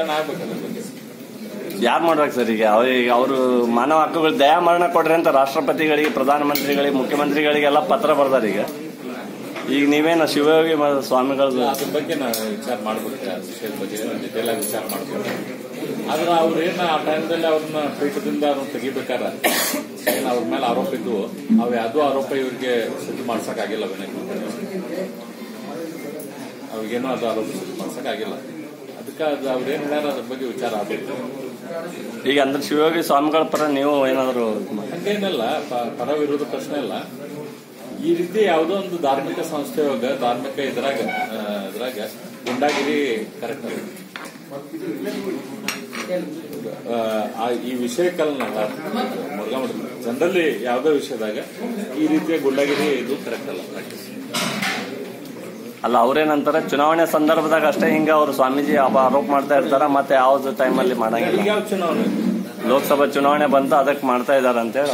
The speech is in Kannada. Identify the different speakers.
Speaker 1: ಬಗ್ಗೆ.
Speaker 2: ಯಾರು ಮಾಡ್ಬೇಕು ಸರ್ ಈಗ? ಅವ್ರಿಗೆ ಅವರು ಮಾನವ ಹಕ್ಕುಗಳು ದಯಾಮರಣ ಕೊಡ್ರಿ ಅಂತ ರಾಷ್ಟ್ರಪತಿಗಳಿಗೆ ಪ್ರಧಾನಮಂತ್ರಿಗಳಿಗೆ ಮುಖ್ಯಮಂತ್ರಿಗಳಿಗೆಲ್ಲ ಪತ್ರ ಬರ್ದಾರ ಈಗ. ಈಗ ನೀವೇನು ಶಿವಯೋಗಿ ಸ್ವಾಮಿಗಳ
Speaker 1: ಅದ್ರ ಬಗ್ಗೆ ನಾವು ವಿಚಾರ ಮಾಡ್ಬೇಕು ವಿಷಯದ ಬಗ್ಗೆ ವಿಚಾರ ಮಾಡ್ಬೇಕು ಆದ್ರೆ ಅವ್ರೇನ ಆ ಟೈಮ್ದಲ್ಲಿ ಅವ್ರನ್ನ ಪೀಠದಿಂದ ಅವ್ರನ್ನ ತೆಗಿಬೇಕಾರ ಏನ್ ಅವ್ರ ಮೇಲೆ ಆರೋಪ ಇದ್ವು? ಅವ್ ಯಾವ್ದೋ ಆರೋಪ ಇವ್ರಿಗೆ ಸಿದ್ಧ ಮಾಡ್ಸಕ್ಕಾಗಿಲ್ಲ ವಿನಯ್ ಅವ್ರಿಗೇನೋ ಅದು ಆರೋಪ ಸಿದ್ಧ ಮಾಡ್ಸಕ್ಕಾಗಿಲ್ಲ ಅದಕ್ಕೆ ಅದು ಏನು ಹೇಳ್ಯಾರ ಅದ್ರ ಬಗ್ಗೆ ವಿಚಾರ ಆಗ್ಬೇಕು.
Speaker 2: ಈಗ ಅಂದ್ರೆ ಶಿವಯೋಗಿ ಸ್ವಾಮಿಗಳ ಪರ ನೀವು ಏನಾದರೂ
Speaker 1: ಹಂಗೇನಲ್ಲ ಪರ ವಿರೋಧ ಪ್ರಶ್ನೆ ಇಲ್ಲ. ಈ ರೀತಿ ಯಾವುದೋ ಒಂದು ಧಾರ್ಮಿಕ ಸಂಸ್ಥೆ ಒಳಗ ಧಾರ್ಮಿಕ ಇದ್ರಾಗ ಇದ್ರಾಗ ಗುಂಡಾಗಿರಿ ಕರೆಕ್ಟ್ ಅಲ್ಲ. ಈ ವಿಷಯಕ್ಕಲ್ಲ ಮುರುಘಾ ಜನರಲಿ ಯಾವುದೋ ವಿಷಯದಾಗ ಈ ರೀತಿಯ ಗುಂಡಾಗಿರಿ ಇದು ಕರೆಕ್ಟ್ ಅಲ್ಲ. ಪ್ರಾಕ್ಟೀಸ್
Speaker 2: ಅಲ್ಲ ಅವ್ರೇನಂತಾರೆ ಚುನಾವಣೆ ಸಂದರ್ಭದಾಗ ಅಷ್ಟೇ ಹಿಂಗ ಅವ್ರು ಸ್ವಾಮೀಜಿ ಆರೋಪ ಮಾಡ್ತಾ ಇರ್ತಾರ ಮತ್ತೆ ಯಾವ್ದು ಟೈಮಲ್ಲಿ ಮಾಡಂಗಿಲ್ಲ. ಲೋಕಸಭಾ ಚುನಾವಣೆ ಬಂತು ಅದಕ್ಕೆ ಮಾಡ್ತಾ ಇದಾರೆ ಅಂತ ಹೇಳಿ